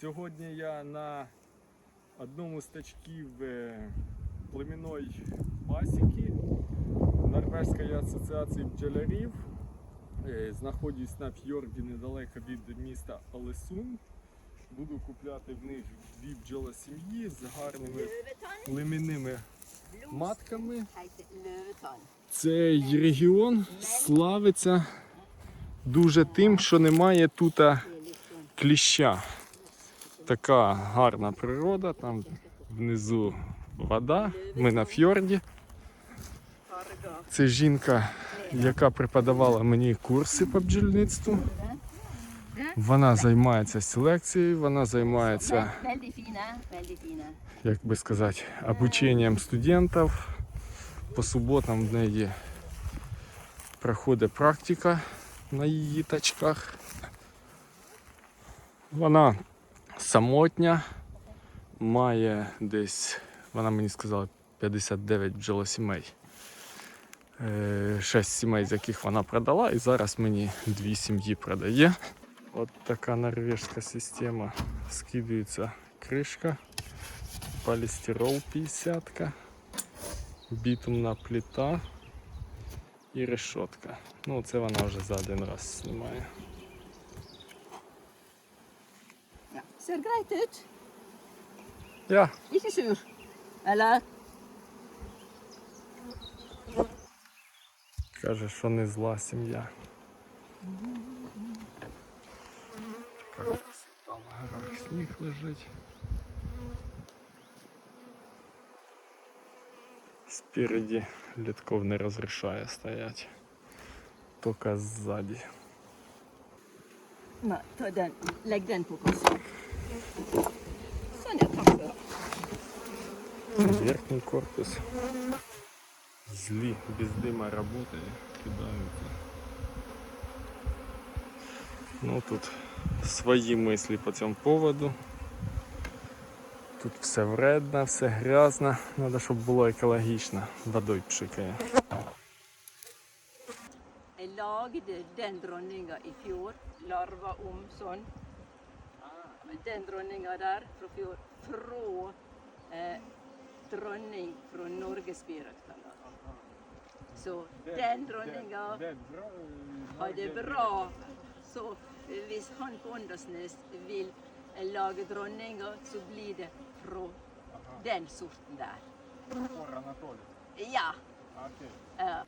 Сьогодні я на одному з тачків е, племінної пасіки Норвезької асоціації бджолярів. Е, Знаходжусь на фьорді недалеко від міста Олесун. Буду купляти в них дві бджолосім'ї з гарними племінними матками. Цей регіон славиться дуже тим, що немає тут кліща. Така гарна природа, там внизу вода, ми на фьорді. Це жінка, яка преподавала мені курси по бджільництву. Вона займається селекцією, вона займається, як би сказати, обученням студентів. По суботам в неї проходить практика на її тачках. Вона самотня, має десь, вона мені сказала, 59 бджолосімей. Е, Шесть сімей, з яких вона продала, і зараз мені дві сім'ї продає. От така норвежська система. Скидується кришка, полістирол 50, бітумна плита і решетка. Ну, це вона вже за один раз знімає. Ja. Ser greit ut. Ja, Ikke sur. Eller? Каже, що не зла сім'я. Красота, горах сніг лежить. Спереді Літков не розрішає стоять. Тільки ззаді. Nei, ta den. Legg Верхній корпус. Злі, без дима работали, кидаються. Ну тут свої мислі по цьому поводу. Тут все вредно, все грязно. Треба, щоб було екологічно. Водою пшикає. Jeg lagde den dronninga i fjor. Larva om. Den dronninga der fra fjor. Fra eh, dronning fra Norgesbyrøkta. Så den dronninga hadde bra Så hvis han på Åndalsnes vil eh, lage dronninger, så blir det fra den sorten der. Ja. Ja.